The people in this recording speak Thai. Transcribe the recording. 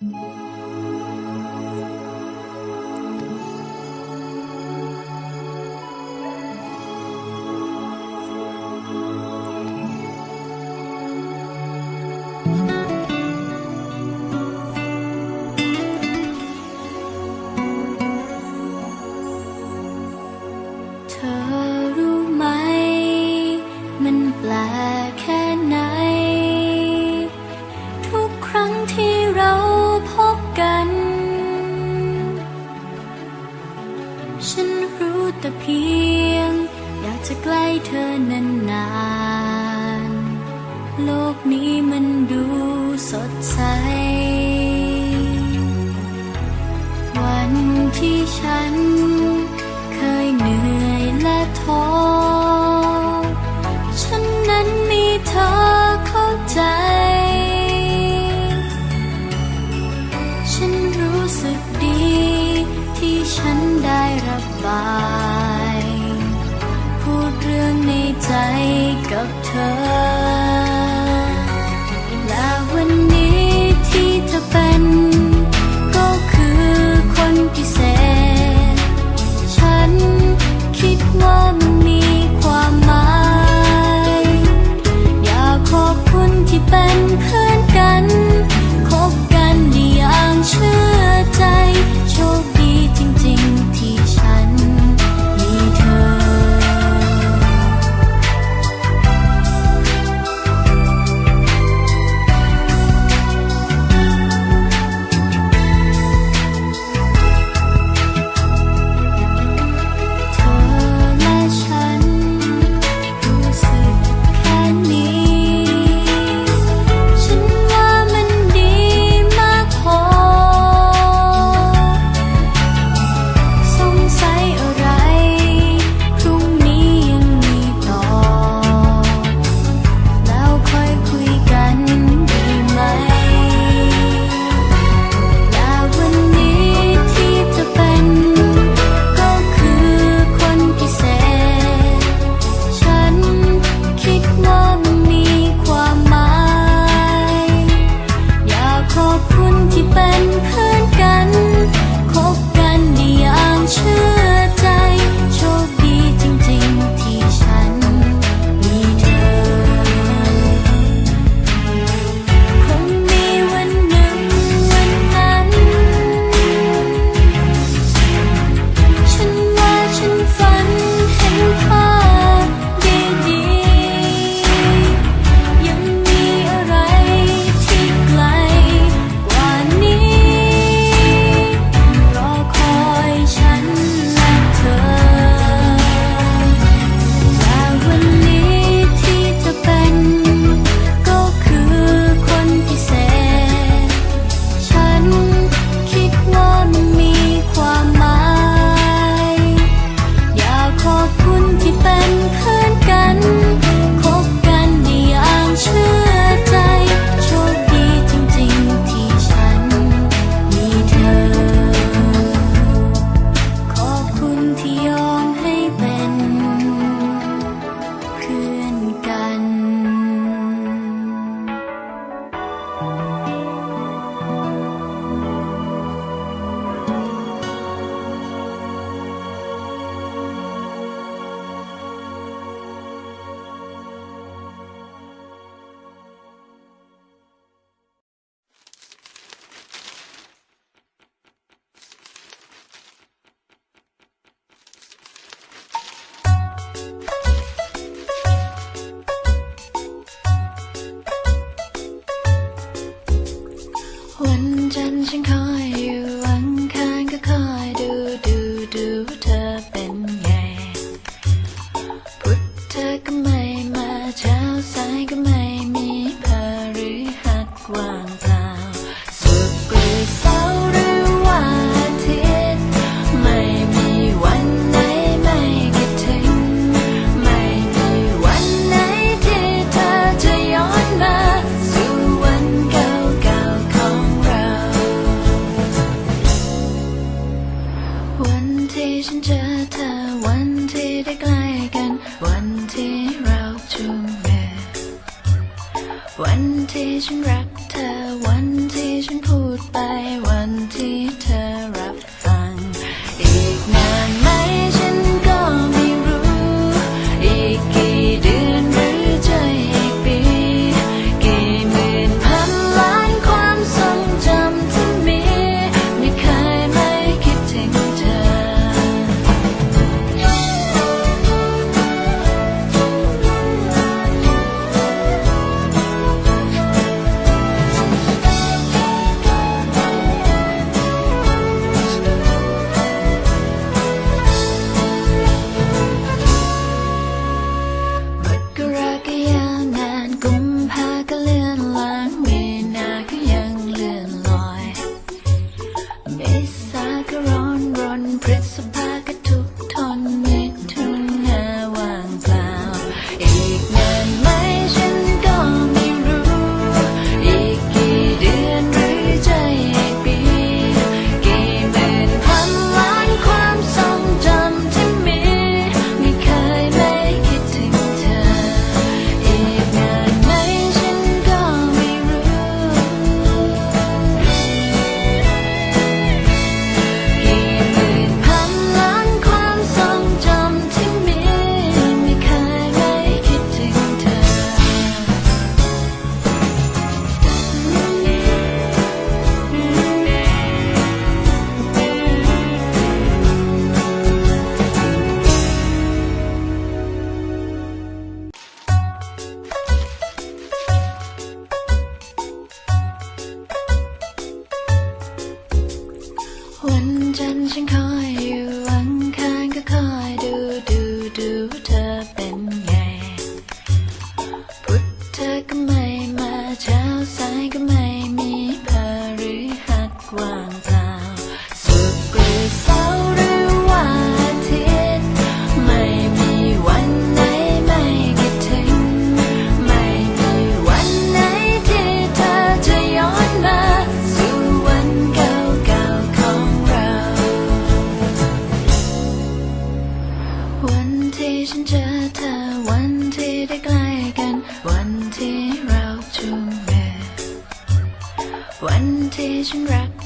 Mm-hmm. รู้แต่เพียง อยากจะใกล้เธอนานๆโลกนี้มันดูสดใส วันที่ฉัน เคยเหนื่อยและท้อฉันนั้นมีเธอเข้าใจ วันจันทร์ฉันขออยู่ Asian rap.